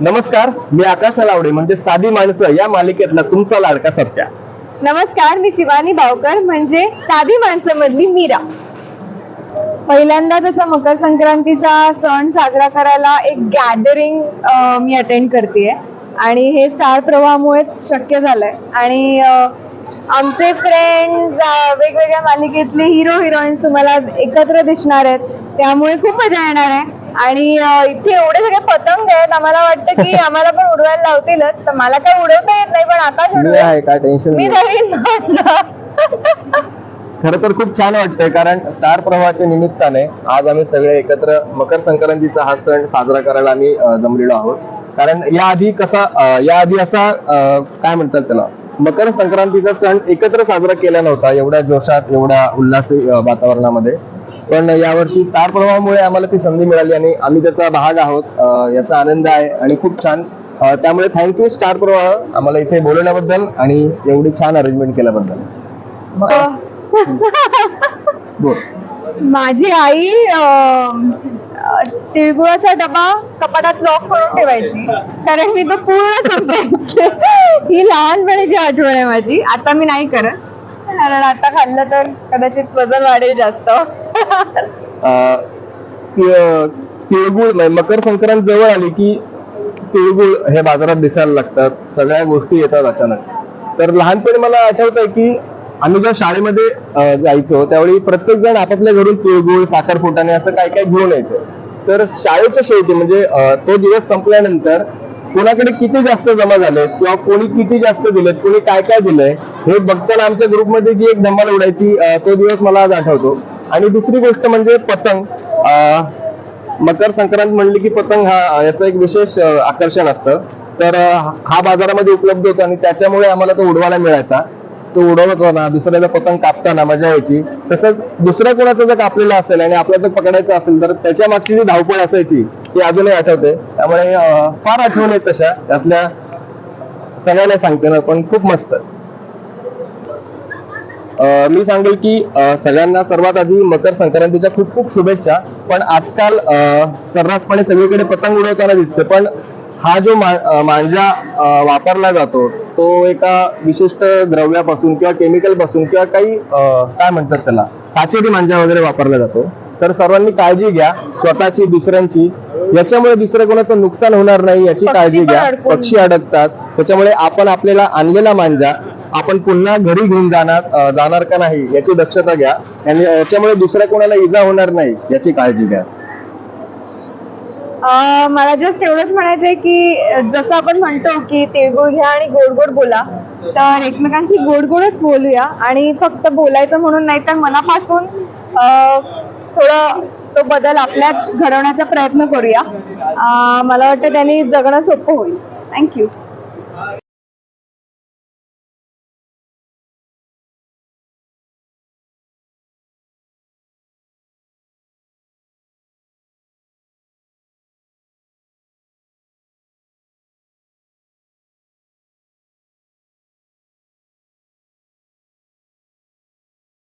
नमस्कार मी आकाश नलावडे म्हणजे साधी माणसं या मालिकेतला तुमचा लाडका सत्या. नमस्कार मी शिवानी भावकर म्हणजे साधी माणसामधली मीरा. पहिल्यांदा तसा मकर संक्रांतीचा सण साजरा करायला एक गॅदरिंग मी अटेंड करते आणि हे स्टार प्रवाहामुळे शक्य झालंय. आणि आमचे फ्रेंड्स वेगवेगळ्या मालिकेतले हिरो हिरोईन्स तुम्हाला एकत्र दिसणार आहेत. त्यामुळे खूप मजा येणार आहे. आणि इथे एवढे सगळे पतंग आहेत आम्हाला वाटतं की आम्हाला पण उडवायला लावतीलच. तर मला काय उडवता येत नाही पण आकाश मी उडवेल. आहे काय टेन्शन मी नाही. नवीन खरं तर खूप छान वाटतंय कारण स्टार प्रवाहाच्या निमित्ताने आज आम्ही सगळे एकत्र मकर संक्रांतीचा हा सण साजरा करायला आम्ही अं, जमलेलो आहोत. कारण याआधी कसा अं, याआधी असा अं, काय म्हणतात त्याला मकर संक्रांतीचा सण एकत्र साजरा केला नव्हता एवढ्या जोशात एवढ्या उल्हासी अं, वातावरणामध्ये. पण यावर्षी स्टार प्रवाहामुळे आम्हाला ती संधी मिळाली आणि आम्ही त्याचा भाग आहोत. याचा आनंद आहे आणि खूप छान. त्यामुळे थँक्यू स्टार प्रवाह. आम्हाला इथे बोलवण्याबद्दल आणि एवढी छान अरेंजमेंट केल्याबद्दल. माझी आई तिळगुळाचा डबा कपाटात लॉक करून ठेवायची. कारण मी तो पूर्ण संपायचे ही लहानपणीची आठवण आहे माझी. आता मी नाही करत. कारण आता खाल्लं तर कदाचित वजन वाढेल जास्त. तिळगुळ नाही मकर संक्रांत जवळ आली की तिळगुळ हे बाजारात दिसायला लागतात. सगळ्या गोष्टी येतात अचानक. तर लहानपणी मला आठवत आहे की आम्ही जेव्हा शाळेमध्ये जायचो त्यावेळी प्रत्येक जण आपापल्या घरून तिळगुळ साखर फुटाणे असं काय काय घेऊन यायचं. तर शाळेच्या शेवटी म्हणजे तो दिवस संपल्यानंतर कोणाकडे किती जास्त जमा झालेत किंवा कोणी किती जास्त दिलेत कोणी काय काय दिलंय हे बघताना आमच्या ग्रुपमध्ये जी एक धमाल उडायची तो दिवस मला आज आठवतो. आणि दुसरी गोष्ट म्हणजे पतंग. मकर संक्रांत म्हणली की पतंग हा याचं एक विशेष आकर्षण असतं. तर हा बाजारामध्ये उपलब्ध होता आणि त्याच्यामुळे आम्हाला तो उडवायला मिळायचा. तो उडवताना दुसऱ्याचा पतंग कापताना मजा यायची. तसंच दुसऱ्या कोणाचा जर कापलेला असेल आणि आपल्याला जर पकडायचं असेल तर त्याच्या मागची जी धावपळ असायची ती अजूनही आठवते. त्यामुळे फार आठवण आहेत तशा. त्यातल्या सगळ्यांना सांगते ना पण खूप मस्त. मी सांगेल की सगळ्यांना सर्वात आधी मकर संक्रांतीच्या खूप खूप शुभेच्छा. पण आजकाल सर्रासपणे सगळीकडे पतंग उडवताना दिसते. पण हा जो मांजा वापरला जातो तो एका विशिष्ट द्रव्यापासून किंवा केमिकलपासून किंवा काही काय म्हणतात त्याला काचेरी मांजा वगैरे वापरला जातो. तर सर्वांनी काळजी घ्या स्वतःची दुसऱ्यांची. याच्यामुळे दुसऱ्या कोणाचं नुकसान होणार नाही याची काळजी घ्या. पक्षी अडकतात. त्याच्यामुळे आपण आपल्याला आणलेला मांजा आपण पुन्हा घरी घेऊन जाणार जाणार का नाही याची दक्षता घ्या. आणि याच्यामुळे दुसऱ्या कोणाला इजा होणार नाही याची काळजी घ्या. मला जस्ट एवढंच म्हणायचंय की जसं आपण म्हणतो की तिळगुळ घ्या आणि गोड गोड बोला तर एकमेकांशी गोड गोडच बोलूया. आणि फक्त बोलायचं म्हणून नाही तर मनापासून थोडं तो बदल आपल्यात घडवण्याचा प्रयत्न करूया. मला वाटतं त्यांनी जगणं सोपं होईल. थँक्यू